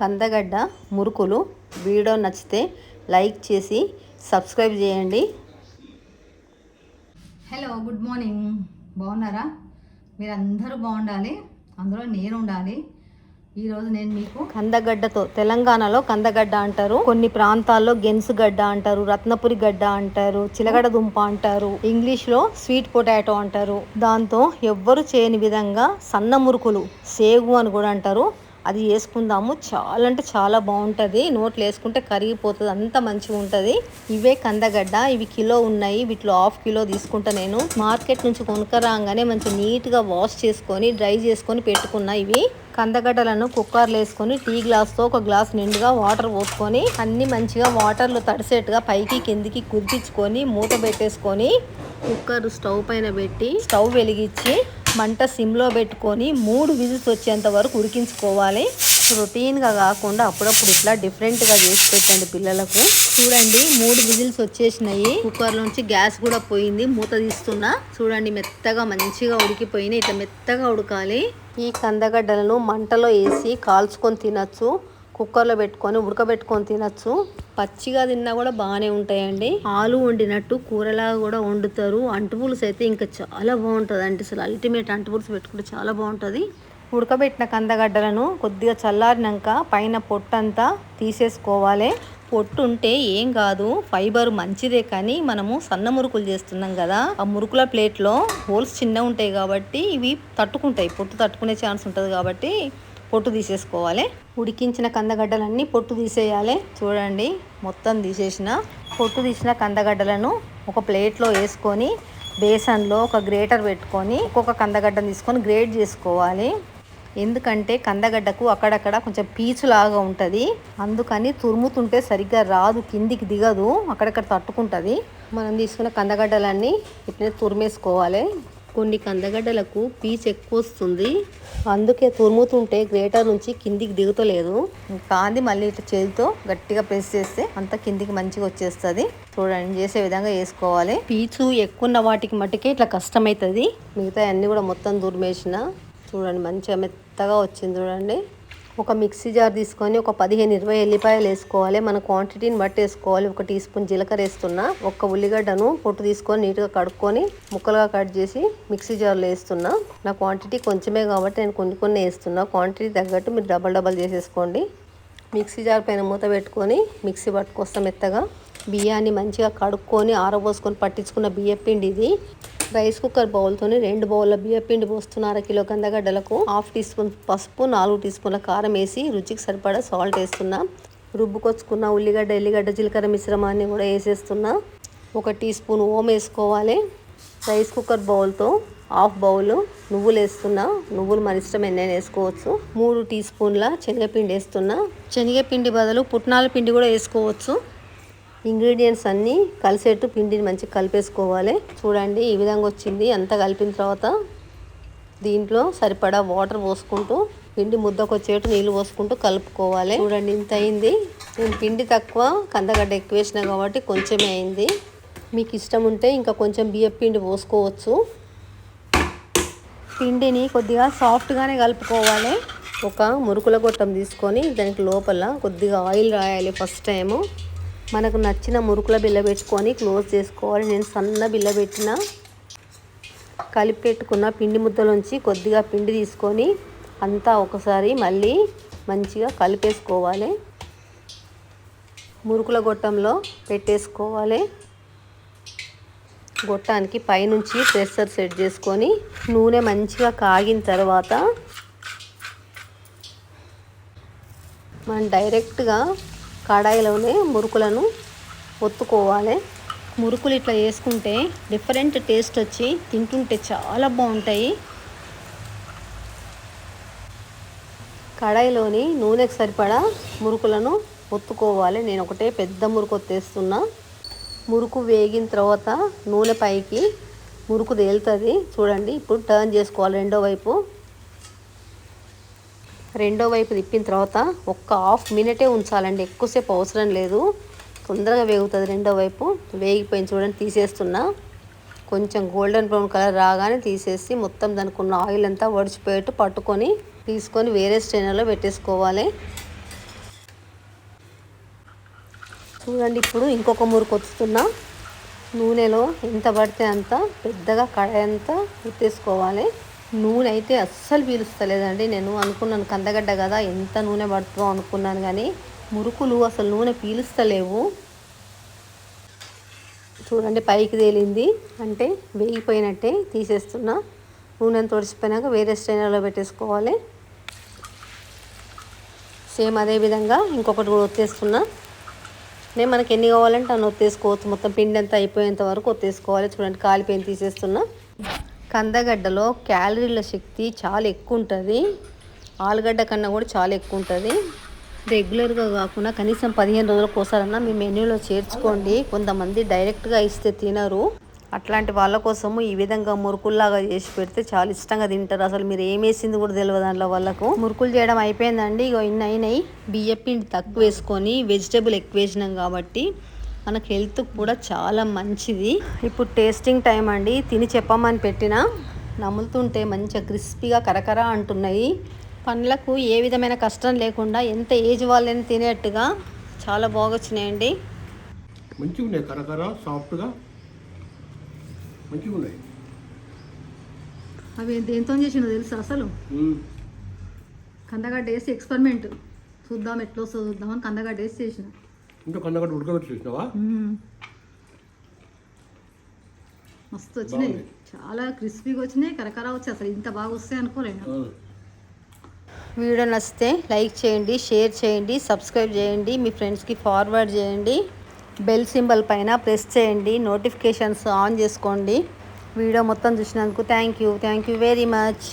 కందగడ్డ మురుకులు. వీడియో నచ్చితే లైక్ చేసి సబ్స్క్రైబ్ చేయండి. Hello good morning. బాగున్నారా? మీరందరూ బాగుండాలి. అందులో నేను ఉండాలి. ఈరోజు నేను మీకు కందగడ్డతో తెలంగాణలో కందగడ్డ అంటారు. కొన్ని ప్రాంతాల్లో గెన్సుగడ్డ అంటారు రత్నపురి గడ్డ అంటారు చిలగడ దుంప అంటారు ఇంగ్లీష్లో స్వీట్ పొటాటో అంటారు. దాంతో ఎవ్వరు చేయని విధంగా సన్న మురుకులు సేగు అని కూడా అంటారు. అది వేసుకుందాము. చాలా అంటే చాలా బాగుంటుంది. నోట్లు వేసుకుంటే కరిగిపోతుంది. అంత మంచిగా ఉంటుంది. ఇవే కందగడ్డ. ఇవి కిలో ఉన్నాయి. వీటిలో హాఫ్ కిలో తీసుకుంటా నేను. మార్కెట్ నుంచి కొనుక్కరాగానే మంచి నీట్గా వాష్ చేసుకొని డ్రై చేసుకొని పెట్టుకున్నా ఇవి. కందగడ్డలను కుక్కర్లో వేసుకొని టీ గ్లాస్తో ఒక గ్లాస్ నిండుగా వాటర్ పోసుకొని అన్ని మంచిగా వాటర్లో తడిసేట్టుగా పైకి కిందికి కుదిపించుకొని మూత పెట్టేసుకొని కుక్కర్ స్టవ్ పైన పెట్టి స్టవ్ వెలిగించి మంట సిమ్లో పెట్టుకొని మూడు విజిల్స్ వచ్చేంత వరకు ఉడికించుకోవాలి. రొటీన్గా కాకుండా అప్పుడప్పుడు ఇట్లా డిఫరెంట్గా చేసి పెట్టండి పిల్లలకు. చూడండి మూడు విజిల్స్ వచ్చేసినాయి. కుక్కర్ నుంచి గ్యాస్ కూడా పోయింది మూత తీస్తున్నా. చూడండి మెత్తగా మంచిగా ఉడికిపోయినాయి. ఇట్లా మెత్తగా ఉడకాలి. ఈ కందగడ్డలను మంటలో వేసి కాల్చుకొని తినచ్చు. కుక్కర్లో పెట్టుకొని ఉడకబెట్టుకొని తినచ్చు. పచ్చిగా తిన్నా కూడా బాగానే ఉంటాయండి. ఆలు వండినట్టు కూరలాగా కూడా వండుతారు. అంటుపులుసు అయితే ఇంకా చాలా బాగుంటుంది అంటే అసలు అల్టిమేట్ అంటుపులుసు పెట్టుకుంటే చాలా బాగుంటుంది. ఉడకబెట్టిన కందగడ్డలను కొద్దిగా చల్లారినాక పైన పొట్టంతా తీసేసుకోవాలి. పొట్టు ఉంటే ఏం కాదు ఫైబర్ మంచిదే కానీ మనము సన్న మురుకులు చేస్తున్నాం కదా ఆ మురుకుల ప్లేట్లో హోల్స్ చిన్న ఉంటాయి కాబట్టి ఇవి తట్టుకుంటాయి. పొట్టు తట్టుకునే ఛాన్స్ ఉంటుంది కాబట్టి పొట్టు తీసేసుకోవాలి. ఉడికించిన కందగడ్డలన్నీ పొట్టు తీసేయాలి. చూడండి మొత్తం తీసేసిన. పొట్టు తీసిన కందగడ్డలను ఒక ప్లేట్లో వేసుకొని బేసన్లో ఒక గ్రేటర్ పెట్టుకొని ఒక్కొక్క కందగడ్డను తీసుకొని గ్రేట్ చేసుకోవాలి. ఎందుకంటే కందగడ్డకు అక్కడక్కడ కొంచెం పీచులాగా ఉంటుంది. అందుకని తురుముతుంటే సరిగ్గా రాదు కిందికి దిగదు అక్కడక్కడ తట్టుకుంటుంది. మనం తీసుకున్న కందగడ్డలన్నీ ఇట్లనే తురిమేసుకోవాలి. కొన్ని కందగడ్డలకు పీచు ఎక్కువ వస్తుంది అందుకే తురుముతుంటే గ్రేటర్ నుంచి కిందికి దిగుతలేదు. కాంది మళ్ళీ ఇట్లా చేతితో గట్టిగా ప్రెస్ చేస్తే అంత కిందికి మంచిగా వచ్చేస్తుంది. చూడండి చేసే విధంగా వేసుకోవాలి పీచు ఎక్కువ ఉన్న వాటికి మట్టుకే ఇట్లా కష్టమవుతుంది మిగతా అన్నీ కూడా మొత్తం తురిమేసిన చూడండి మంచిగా మెత్తగా వచ్చింది చూడండి. ఒక మిక్సీ జార్ తీసుకొని ఒక పదిహేను ఇరవై ఎల్లిపాయలు వేసుకోవాలి. మన క్వాంటిటీని బట్టి వేసుకోవాలి. ఒక టీ స్పూన్ జీలకర్ర వేస్తున్నా ఒక ఉల్లిగడ్డను పొట్టు తీసుకొని నీట్గా కడుక్కొని ముక్కలుగా కట్ చేసి మిక్సీ జార్లో వేస్తున్నా. నా క్వాంటిటీ కొంచెమే కాబట్టి నేను కొన్ని కొన్ని వేస్తున్నా. క్వాంటిటీ తగ్గట్టు మీరు డబల్ డబల్ చేసేసుకోండి. మిక్సీ జార్ పైన మూత పెట్టుకొని మిక్సీ పట్టుకొస్తాం మెత్తగా. బియ్యాన్ని మంచిగా కడుక్కొని ఆరబోసుకొని పట్టించుకున్న బియ్య పిండి ఇది. రైస్ కుక్కర్ బౌల్తోని రెండు బౌల్ల బియ్య పిండి పోస్తున్న కిలో కందగడ్డలకు హాఫ్ టీ స్పూన్ పసుపు నాలుగు టీ స్పూన్ల కారం వేసి రుచికి సరిపడా సాల్ట్ వేస్తున్నా. రుబ్బుకొచ్చుకున్న ఉల్లిగడ్డ ఎల్లిగడ్డ జీలకర్ర మిశ్రమాన్ని కూడా వేసేస్తున్నా. ఒక టీ స్పూన్ ఓం వేసుకోవాలి. రైస్ కుక్కర్ బౌల్తో హాఫ్ బౌల్ నువ్వులు వేస్తున్నా. నువ్వులు మన ఇష్టం ఎన్నైనా వేసుకోవచ్చు. మూడు టీ స్పూన్ల శనగపిండి వేస్తున్నా. శనగపిండి బదులు పుట్నాల పిండి కూడా వేసుకోవచ్చు. ఇంగ్రీడియంట్స్ అన్నీ కలిసేట్టు పిండిని మంచిగా కలిపేసుకోవాలి. చూడండి ఈ విధంగా వచ్చింది. అంతా కలిపిన తర్వాత దీంట్లో సరిపడా వాటర్ పోసుకుంటూ పిండి ముద్దకు వచ్చేట్టు నీళ్ళు పోసుకుంటూ కలుపుకోవాలి. చూడండి ఇంత అయింది. నేను పిండి తక్కువ కందగడ్డ ఎక్కువ వేసిన కాబట్టి కొంచెమే అయింది. మీకు ఇష్టం ఉంటే ఇంకా కొంచెం బియ్యం పిండి పోసుకోవచ్చు. పిండిని కొద్దిగా సాఫ్ట్గానే కలుపుకోవాలి. ఒక మురుకుల గొట్టం తీసుకొని దానికి లోపల కొద్దిగా ఆయిల్ రాయాలి ఫస్ట్ టైము. మనకు నచ్చిన మురుకుల బిల్ల పెట్టుకొని క్లోజ్ చేసుకోవాలి. నేను సన్న బిల్ల పెట్టిన కలిపి పెట్టుకున్న పిండి ముద్దలోంచి కొద్దిగా పిండి తీసుకొని అంతా ఒకసారి మళ్ళీ మంచిగా కలిపేసుకోవాలి. మురుకుల గొట్టంలో పెట్టేసుకోవాలి. గొట్టానికి పైనుంచి ప్రెషర్ సెట్ చేసుకొని నూనె మంచిగా కాగిన తర్వాత మనం డైరెక్ట్గా కడాయిలోనే మురుకులను ఒత్తుకోవాలి. మురుకులు ఇట్లా వేసుకుంటే డిఫరెంట్ టేస్ట్ వచ్చి తింటుంటే చాలా బాగుంటాయి. కడాయిలోని నూనెకి సరిపడా మురుకులను ఒత్తుకోవాలి. నేను ఒకటే పెద్ద మురుకు ఒత్తేస్తున్నా. మురుకు వేగిన తర్వాత నూనె పైకి మురుకు తేలుతుంది. చూడండి ఇప్పుడు టర్న్ చేసుకోవాలి రెండో వైపు. రెండో వైపు తిప్పిన తర్వాత ఒక్క హాఫ్ మినిటే ఉంచాలండి. ఎక్కువసేపు అవసరం లేదు. తొందరగా వేగుతుంది రెండో వైపు. వేగిపోయింది చూడండి తీసేస్తున్నా. కొంచెం గోల్డెన్ బ్రౌన్ కలర్ రాగానే తీసేసి మొత్తం దానికి ఉన్న ఆయిల్ అంతా వడిచిపోయేట్టు పట్టుకొని తీసుకొని వేరే స్ట్రైనర్లో పెట్టేసుకోవాలి. చూడండి ఇప్పుడు ఇంకొక మురుకు వస్తున్నా నూనెలో ఎంత పడితే అంత పెద్దగా కడాయి అంతా ఎత్తేసుకోవాలి నూనె అయితే అస్సలు పీలుస్తలేదండి. నేను అనుకున్నాను కందగడ్డ కదా ఎంత నూనె పడుతుందో అనుకున్నాను కానీ మురుకులు అసలు నూనె పీలుస్తలేవు. చూడండి పైకి తేలింది. అంటే వేగిపోయినట్టే తీసేస్తున్నా. నూనె తొడిచిపోయినాక వేరే స్ట్రైనర్లో పెట్టేసుకోవాలి. సేమ్ అదే విధంగా ఇంకొకటి కూడా ఒత్తేస్తున్నా. నేను మనకి ఎన్ని కావాలంటే అన్ని ఒత్తేసుకోవచ్చు. మొత్తం పిండి అంతా అయిపోయేంత వరకు ఒత్తేసుకోవాలి. చూడండి కాలిపోయిన తీసేస్తున్నా. కందగడ్డలో క్యాలరీల శక్తి చాలా ఎక్కువ ఉంటుంది ఆలుగడ్డ కన్నా కూడా చాలా ఎక్కువ ఉంటుంది రెగ్యులర్గా కాకుండా కనీసం పదిహేను రోజులకు ఒకసారన్నా మీ మెన్యూలో చేర్చుకోండి. కొంతమంది డైరెక్ట్గా ఇస్తే తినరు. అట్లాంటి వాళ్ళ కోసము ఈ విధంగా మురుకుల్లాగా చేసి పెడితే చాలా ఇష్టంగా తింటారు. అసలు మీరు ఏం వేసింది కూడా తెలియదు దాంట్లో వాళ్ళకు. మురుకులు చేయడం అయిపోయిందండి. ఇక ఇన్ని అయినాయి. బియ్య పిండి తక్కువ వేసుకొని వెజిటేబుల్ ఎక్కువ వేసినాం కాబట్టి మనకు హెల్త్ కూడా చాలా మంచిది. ఇప్పుడు టేస్టింగ్ టైం అండి. తిని చెప్పమని పెట్టిన నములుతుంటే మంచిగా క్రిస్పీగా కరకర అంటున్నాయి. పండ్లకు ఏ విధమైన కష్టం లేకుండా ఎంత ఏజ్ వాళ్ళని తినేట్టుగా చాలా బాగా వచ్చినాయండి మంచిగా ఉన్నాయి. కరకర సాఫ్ట్గా మంచిగా ఉన్నాయి. అవి దేంతో చేసిందో తెలుసా అసలు. కందగడ్డ వేసి ఎక్స్పెరిమెంట్. చూద్దాం ఎట్లా వస్తుందో చూద్దామని కందగడ్డ వేసి చేసిన. ఇంకా కందగడ్డ ఉడకబెట్టి చూసినావా? మస్తు వచ్చినాయి. చాలా క్రిస్పీగా వచ్చినాయి కరకర వచ్చాయి. అసలు ఇంత బాగా వస్తాయి అనుకోలేను. వీడియో నచ్చితే లైక్ చేయండి షేర్ చేయండి సబ్స్క్రైబ్ చేయండి మీ ఫ్రెండ్స్కి ఫార్వర్డ్ చేయండి. బెల్ సింబల్ పైన ప్రెస్ చేయండి నోటిఫికేషన్స్ ఆన్ చేసుకోండి. వీడియో మొత్తం చూసినందుకు thank you thank you very much